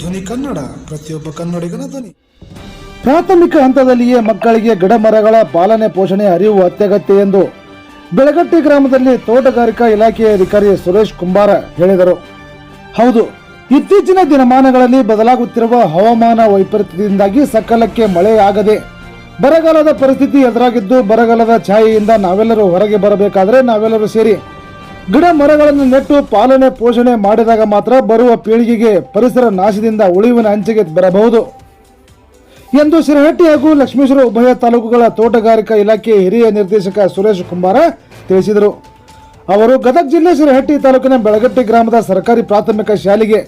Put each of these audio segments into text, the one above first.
ಧ್ವನಿ ಕನ್ನಡ, ಪ್ರತಿಯೊಬ್ಬ ಕನ್ನಡಿಗನ ಧ್ವನಿ. ಪ್ರಾಥಮಿಕ ಹಂತದಲ್ಲಿಯೇ ಮಕ್ಕಳಿಗೆ ಗಿಡಮರಗಳ ಪಾಲನೆ ಪೋಷಣೆ, ಅರಿವು, ಅತ್ಯಗತ್ಯ ಎಂದು ಬೆಳಗಟ್ಟಿ ಗ್ರಾಮದಲ್ಲಿ ತೋಟಗಾರಿಕಾ ಇಲಾಖೆಯ ಅಧಿಕಾರಿ ಸುರೇಶ್ ಕುಂಬಾರ ಹೇಳಿದರು. ಹೌದು, ಇತ್ತೀಚಿನ ದಿನಮಾನಗಳಲ್ಲಿ ಬದಲಾಗುತ್ತಿರುವ ಹವಾಮಾನ ವೈಪರೀತ್ಯದಿಂದಾಗಿ ಸಕಾಲಕ್ಕೆ ಮಳೆಯಾಗದೆ ಬರಗಾಲದ ಪರಿಸ್ಥಿತಿ ಎದುರಾಗಿದ್ದು ಬರಗಾಲದ ಛಾಯೆಯಿಂದ ನಾವೆಲ್ಲರೂ ಹೊರಗೆ ಬರಬೇಕಾದರೆ ನಾವೆಲ್ಲರೂ ಸೇರಿ ಗಿಡ ಮರಗಳನ್ನು ನೆಟ್ಟು ಪಾಲನೆ, ಪೋಷಣೆ ಮಾಡಿದಾಗ ಮಾತ್ರ ಬರುವ ಪೀಳಿಗೆಗೆ ಪರಿಸರ ನಾಶದಿಂದ ಉಳಿವಿನ ಅಂಚಿಗೆ ಬರಬಹುದು. ಎಂದು ಸಿರಹಟ್ಟಿ ಹಾಗೂ ಲಕ್ಷ್ಮೇಶ್ವರ ಉಭಯ ತಾಲೂಕುಗಳ ತೋಟಗಾರಿಕಾ ಇಲಾಖೆ ಹಿರಿಯ ನಿರ್ದೇಶಕ ಸುರೇಶ್ ಕುಮಾರ ತಿಳಿಸಿದರು. ಅವರು ಗದಗ ಜಿಲ್ಲೆ ಸಿರಹಟ್ಟಿ ತಾಲೂಕಿನ ಬೆಳಗಟ್ಟಿ ಗ್ರಾಮದ ಸರ್ಕಾರಿ ಪ್ರಾಥಮಿಕ ಶಾಲೆಗೆ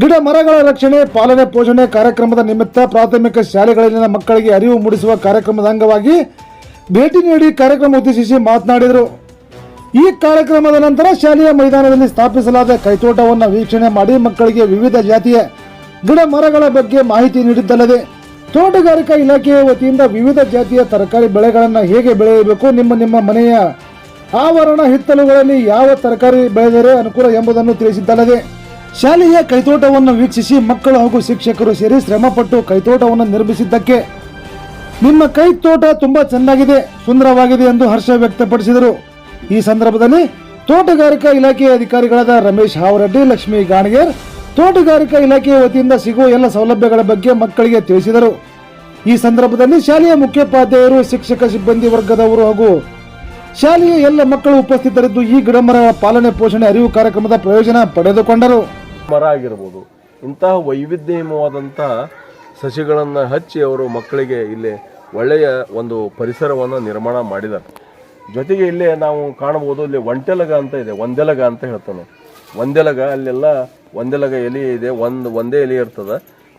ಗಿಡ ಮರಗಳ ರಕ್ಷಣೆ, ಪಾಲನೆ, ಪೋಷಣೆ ಕಾರ್ಯಕ್ರಮದ ನಿಮಿತ್ತ ಪ್ರಾಥಮಿಕ ಶಾಲೆಗಳಲ್ಲಿನ ಮಕ್ಕಳಿಗೆ ಅರಿವು ಮೂಡಿಸುವ ಕಾರ್ಯಕ್ರಮದ ಅಂಗವಾಗಿ ಭೇಟಿ ನೀಡಿ ಕಾರ್ಯಕ್ರಮ ಉದ್ದೇಶಿಸಿ ಮಾತನಾಡಿದರು. ಈ ಕಾರ್ಯಕ್ರಮದ ನಂತರ ಶಾಲೆಯ ಮೈದಾನದಲ್ಲಿ ಸ್ಥಾಪಿಸಲಾದ ಕೈತೋಟವನ್ನು ವೀಕ್ಷಣೆ ಮಾಡಿ ಮಕ್ಕಳಿಗೆ ವಿವಿಧ ಜಾತಿಯ ಗಿಡ ಮರಗಳ ಬಗ್ಗೆ ಮಾಹಿತಿ ನೀಡಿದ್ದಲ್ಲದೆ, ತೋಟಗಾರಿಕಾ ಇಲಾಖೆಯ ವತಿಯಿಂದ ವಿವಿಧ ಜಾತಿಯ ತರಕಾರಿ ಬೆಳೆಗಳನ್ನು ಹೇಗೆ ಬೆಳೆಯಬೇಕು, ನಿಮ್ಮ ನಿಮ್ಮ ಮನೆಯ ಆವರಣ ಹಿತ್ತಲುಗಳಲ್ಲಿ ಯಾವ ತರಕಾರಿ ಬೆಳೆದರೆ ಅನುಕೂಲ ಎಂಬುದನ್ನು ತಿಳಿಸಿದ್ದಲ್ಲದೆ, ಶಾಲೆಯ ಕೈತೋಟವನ್ನು ವೀಕ್ಷಿಸಿ ಮಕ್ಕಳು ಹಾಗೂ ಶಿಕ್ಷಕರು ಸೇರಿ ಶ್ರಮಪಟ್ಟು ಕೈತೋಟವನ್ನು ನಿರ್ಮಿಸಿದ್ದಕ್ಕೆ ನಿಮ್ಮ ಕೈತೋಟ ತುಂಬಾ ಚೆನ್ನಾಗಿದೆ, ಸುಂದರವಾಗಿದೆ ಎಂದು ಹರ್ಷ ವ್ಯಕ್ತಪಡಿಸಿದರು. ಈ ಸಂದರ್ಭದಲ್ಲಿ ತೋಟಗಾರಿಕಾ ಇಲಾಖೆಯ ಅಧಿಕಾರಿಗಳಾದ ರಮೇಶ್ ಹಾವರೆಡ್ಡಿ, ಲಕ್ಷ್ಮೀ ಗಾಣಗೇರ್ ತೋಟಗಾರಿಕಾ ಇಲಾಖೆಯ ವತಿಯಿಂದ ಸಿಗುವ ಎಲ್ಲ ಸೌಲಭ್ಯಗಳ ಬಗ್ಗೆ ಮಕ್ಕಳಿಗೆ ತಿಳಿಸಿದರು. ಈ ಸಂದರ್ಭದಲ್ಲಿ ಶಾಲೆಯ ಮುಖ್ಯೋಪಾಧ್ಯಾಯರು, ಶಿಕ್ಷಕ, ಸಿಬ್ಬಂದಿ ವರ್ಗದವರು ಹಾಗೂ ಶಾಲೆಯ ಎಲ್ಲ ಮಕ್ಕಳು ಉಪಸ್ಥಿತರಿದ್ದು ಈ ಗಿಡಮರಗಳ ಪಾಲನೆ ಪೋಷಣೆ ಅರಿವು ಕಾರ್ಯಕ್ರಮದ ಪ್ರಯೋಜನ ಪಡೆದುಕೊಂಡರು. ಮರ ಆಗಿರ್ಬೋದು, ಇಂತಹ ವೈವಿಧ್ಯಮಯವಾದಂತಹ ಸಸಿಗಳನ್ನು ಹಚ್ಚಿ ಅವರು ಮಕ್ಕಳಿಗೆ ಇಲ್ಲಿ ಒಳ್ಳೆಯ ಒಂದು ಪರಿಸರವನ್ನು ನಿರ್ಮಾಣ ಮಾಡಿದ್ದಾರೆ. ಜೊತೆಗೆ ಇಲ್ಲೇ ನಾವು ಕಾಣಬಹುದು ಇಲ್ಲಿ ಒಂಟೆಲಗ ಅಂತ ಇದೆ, ಒಂದೆಲಗ ಅಂತ ಹೇಳ್ತಾನೆ. ಒಂದೆಲಗ, ಅಲ್ಲೆಲ್ಲ ಒಂದೆಲಗ ಎಲೆ ಇದೆ, ಒಂದು, ಒಂದೇ ಎಲೆ ಇರ್ತದೆ.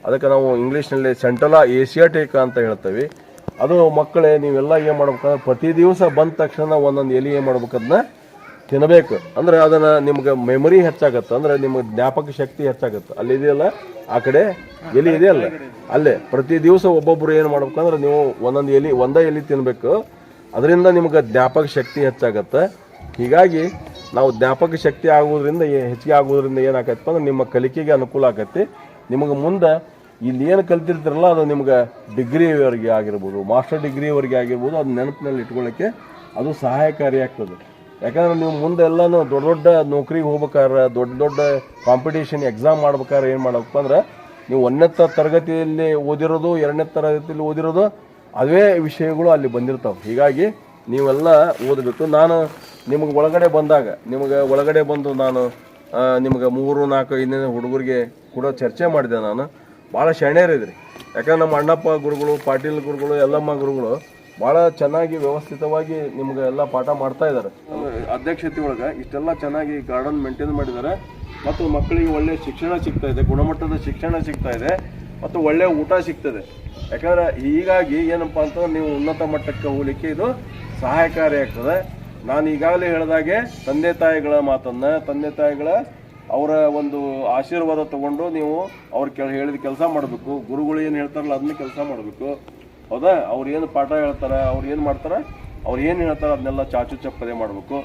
ಅದಕ್ಕೆ ನಾವು ಇಂಗ್ಲೀಷ್ನಲ್ಲಿ ಸೆಂಟಲಾ ಏಷಿಯಾಟಿಕ್ ಅಂತ ಹೇಳ್ತೇವೆ. ಅದು ಮಕ್ಕಳೇ, ನೀವೆಲ್ಲ ಏನು ಮಾಡ್ಬೇಕಂದ್ರೆ ಪ್ರತಿ ದಿವಸ ಬಂದ ತಕ್ಷಣ ಒಂದೊಂದು ಎಲೆ ಏನು ಮಾಡ್ಬೇಕದನ್ನ ತಿನ್ನಬೇಕು ಅಂದ್ರೆ ಅದನ್ನ ನಿಮ್ಗೆ ಮೆಮೊರಿ ಹೆಚ್ಚಾಗತ್ತೆ, ಅಂದ್ರೆ ನಿಮ್ಗೆ ಜ್ಞಾಪಕ ಶಕ್ತಿ ಹೆಚ್ಚಾಗತ್ತೆ. ಅಲ್ಲಿ ಇದೆಯಲ್ಲ, ಆ ಕಡೆ ಎಲಿ ಇದೆಯಲ್ಲ ಅಲ್ಲೇ ಪ್ರತಿ ದಿವಸ ಒಬ್ಬೊಬ್ರು ಏನು ಮಾಡ್ಬೇಕಂದ್ರೆ ನೀವು ಒಂದೊಂದು ಎಲಿ, ಒಂದೇ ಎಲಿ ತಿನ್ಬೇಕು. ಅದರಿಂದ ನಿಮ್ಗೆ ಜ್ಞಾಪಕ ಶಕ್ತಿ ಹೆಚ್ಚಾಗತ್ತೆ. ಹೀಗಾಗಿ ನಾವು ಜ್ಞಾಪಕ ಶಕ್ತಿ ಆಗೋದ್ರಿಂದ ಹೆಚ್ಚಿಗೆ ಆಗೋದ್ರಿಂದ ಏನಾಗತ್ತಪ್ಪ ಅಂದ್ರೆ ನಿಮ್ಮ ಕಲಿಕೆಗೆ ಅನುಕೂಲ ಆಗತ್ತೆ. ನಿಮಗೆ ಮುಂದೆ ಇಲ್ಲಿ ಏನು ಕಲ್ತಿರ್ತೀರಲ್ಲ, ಅದು ನಿಮ್ಗೆ ಡಿಗ್ರಿವರೆಗೆ ಆಗಿರ್ಬೋದು, ಮಾಸ್ಟರ್ ಡಿಗ್ರಿವರೆಗೆ ಆಗಿರ್ಬೋದು, ಅದು ನೆನಪಿನಲ್ಲಿ ಇಟ್ಕೊಳ್ಳೋಕ್ಕೆ ಅದು ಸಹಾಯಕಾರಿ ಆಗ್ತದೆ. ಯಾಕಂದ್ರೆ ನೀವು ಮುಂದೆ ಎಲ್ಲಾನು ದೊಡ್ಡ ದೊಡ್ಡ ನೌಕರಿಗೆ ಹೋಗ್ಬೇಕಾದ್ರೆ, ದೊಡ್ಡ ದೊಡ್ಡ ಕಾಂಪಿಟೇಷನ್ ಎಕ್ಸಾಮ್ ಮಾಡ್ಬೇಕಾದ್ರೆ ಏನು ಮಾಡಬೇಕಪ್ಪ ಅಂದ್ರೆ, ನೀವು ಒಂದನೇ ತರಗತಿಯಲ್ಲಿ ಓದಿರೋದು, ಎರಡನೇ ತರಗತಿಯಲ್ಲಿ ಓದಿರೋದು ಅವೇ ವಿಷಯಗಳು ಅಲ್ಲಿ ಬಂದಿರ್ತಾವೆ. ಹೀಗಾಗಿ ನೀವೆಲ್ಲ ಓದಬೇಕು ನಾನು ನಿಮಗೆ ಒಳಗಡೆ ಬಂದಾಗ, ನಿಮಗೆ ಒಳಗಡೆ ಬಂದು ನಾನು ನಿಮಗೆ ಮೂರು, ನಾಲ್ಕು, ಐದನೇ ಹುಡುಗರಿಗೆ ಕೂಡ ಚರ್ಚೆ ಮಾಡಿದೆ ನಾನು. ಭಾಳ ಶಾಣ್ಯರಿದ್ರಿ ಯಾಕಂದ್ರೆ ನಮ್ಮ ಅಣ್ಣಪ್ಪ ಗುರುಗಳು, ಪಾಟೀಲ್ ಗುರುಗಳು ಎಲ್ಲಮ್ಮ ಗುರುಗಳು ಭಾಳ ಚೆನ್ನಾಗಿ ವ್ಯವಸ್ಥಿತವಾಗಿ ನಿಮ್ಗೆ ಎಲ್ಲ ಪಾಠ ಮಾಡ್ತಾ ಇದ್ದಾರೆ. ಅಧ್ಯಕ್ಷತೆ ಒಳಗೆ ಇಷ್ಟೆಲ್ಲ ಚೆನ್ನಾಗಿ ಗಾರ್ಡನ್ ಮೇಂಟೈನ್ ಮಾಡಿದ್ದಾರೆ. ಮತ್ತು ಮಕ್ಕಳಿಗೆ ಒಳ್ಳೆ ಶಿಕ್ಷಣ ಸಿಗ್ತಾ ಇದೆ, ಗುಣಮಟ್ಟದ ಶಿಕ್ಷಣ ಸಿಗ್ತಾ ಇದೆ. ಮತ್ತು ಒಳ್ಳೆ ಊಟ ಸಿಗ್ತದೆ. ಯಾಕಂದ್ರೆ ಹೀಗಾಗಿ ಏನಪ್ಪ ಅಂತಂದ್ರೆ ನೀವು ಉನ್ನತ ಮಟ್ಟಕ್ಕೆ ಹೋಗ್ಲಿಕ್ಕೆ ಇದು ಸಹಾಯಕಾರಿ ಆಗ್ತದೆ. ನಾನು ಈಗಾಗಲೇ ಹೇಳಿದಾಗೆ ತಂದೆ ತಾಯಿಗಳ ಮಾತನ್ನ, ತಂದೆ ತಾಯಿಗಳ ಅವರ ಒಂದು ಆಶೀರ್ವಾದ ತಗೊಂಡು ನೀವು ಅವ್ರು ಕೆಲ ಹೇಳಿದ ಕೆಲಸ ಮಾಡಬೇಕು. ಗುರುಗಳು ಏನು ಹೇಳ್ತಾರಲ್ಲ ಅದನ್ನ ಕೆಲಸ ಮಾಡಬೇಕು. ಹೌದಾ? ಅವ್ರು ಏನು ಪಾಠ ಹೇಳ್ತಾರೆ, ಅವ್ರು ಏನು ಮಾಡ್ತಾರೆ, ಅವ್ರು ಏನು ಹೇಳ್ತಾರೆ ಅದನ್ನೆಲ್ಲ ಚಾಚು ಚಪ್ಪದೆ ಮಾಡಬೇಕು.